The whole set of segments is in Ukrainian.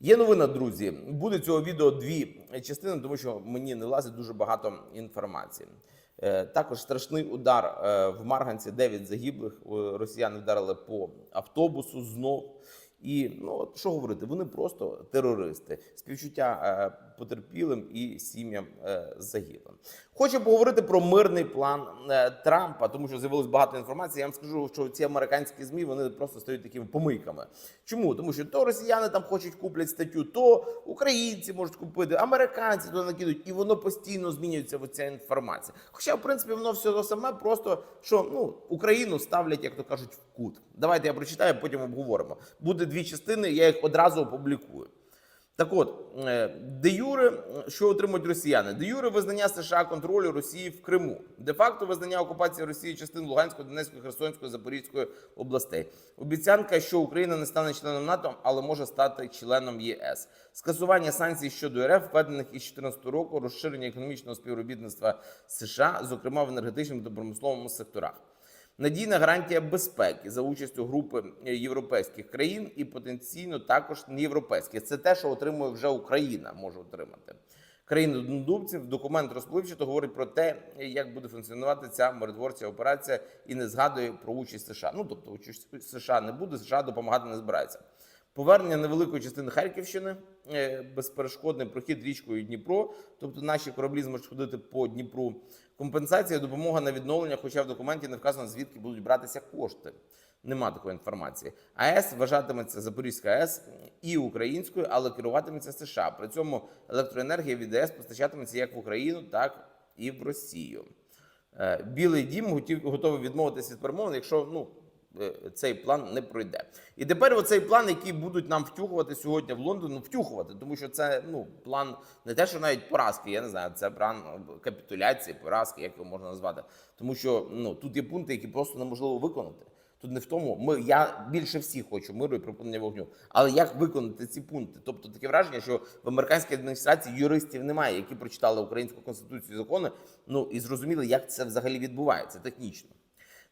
Є новина, друзі. Буде цього відео дві частини, тому що мені не лазить дуже багато інформації. Е, Також страшний удар е, в Марганці. 9 загиблих. Е, Росіяни вдарили по автобусу знов. І ну от що говорити, вони просто терористи. Співчуття е, потерпілим і сім'ям е, загиблим. Хочу поговорити про мирний план е, Трампа, тому що з'явилось багато інформації. Я вам скажу, що ці американські змі вони просто стають такими помийками. Чому? Тому що то росіяни там хочуть куплять статтю, то українці можуть купити, американці то накидують, і воно постійно змінюється ця інформація. Хоча, в принципі, воно все то саме, просто що ну Україну ставлять, як то кажуть, в кут. Давайте я прочитаю, потім обговоримо. Буде дві частини, я їх одразу опублікую. Так от, е, де юре, що отримують росіяни? Де юре визнання США контролю Росії в Криму, де факто визнання окупації Росії частин Луганської, Донецької, Херсонської, Запорізької областей. Обіцянка, що Україна не стане членом НАТО, але може стати членом ЄС. Скасування санкцій щодо РФ, введених із 2014 року, розширення економічного співробітництва США, зокрема в енергетичному та промисловому секторах. Надійна гарантія безпеки за участю групи європейських країн і потенційно також неєвропейських. Це те, що отримує вже Україна, може отримати. Країни однодумців документ розпливчато говорить про те, як буде функціонувати ця миротворча операція, і не згадує про участь США. Ну тобто, участь США не буде, США допомагати не збирається. Повернення невеликої частини Харківщини, е, безперешкодний прохід річкою Дніпро, тобто наші кораблі зможуть ходити по Дніпру. Компенсація, допомога на відновлення, хоча в документі не вказано, звідки будуть братися кошти. Нема такої інформації. АЕС вважатиметься Запорізька АЕС і українською, але керуватиметься США. При цьому електроенергія від АЕС постачатиметься як в Україну, так і в Росію. Е, Білий дім готовий відмовитися від перемовин, якщо ну цей план не пройде. І тепер оцей план, який будуть нам втюхувати сьогодні в Лондон, ну втюхувати, тому що це ну план не те, що навіть поразки, я не знаю, це план капітуляції, поразки, як його можна назвати. Тому що ну тут є пункти, які просто неможливо виконати. Тут не в тому, ми я більше всіх хочу миру і припинення вогню. Але як виконати ці пункти? Тобто таке враження, що в американській адміністрації юристів немає, які прочитали українську конституцію і закони, ну і зрозуміли, як це взагалі відбувається технічно.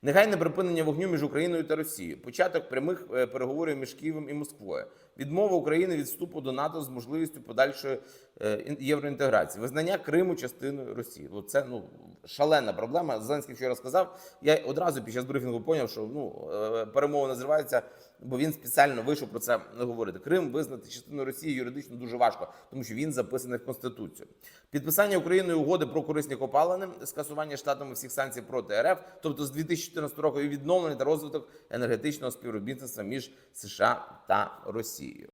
Негайне припинення вогню між Україною та Росією, початок прямих е, переговорів між Києвом і Москвою, відмова України від вступу до НАТО з можливістю подальшої е, євроінтеграції, визнання Криму частиною Росії. Ну, це ну шалена проблема. Зеленський вчора сказав. Я одразу під час брифінгу поняв, що ну е, перемови називаються, бо він спеціально вийшов про це говорити. Крим визнати частиною Росії юридично дуже важко, тому що він записаний в конституцію. Підписання Україною угоди про корисні копалини, скасування штатами всіх санкцій проти РФ, тобто з 2014 року і відновлення та розвиток енергетичного співробітництва між США та Росією. you.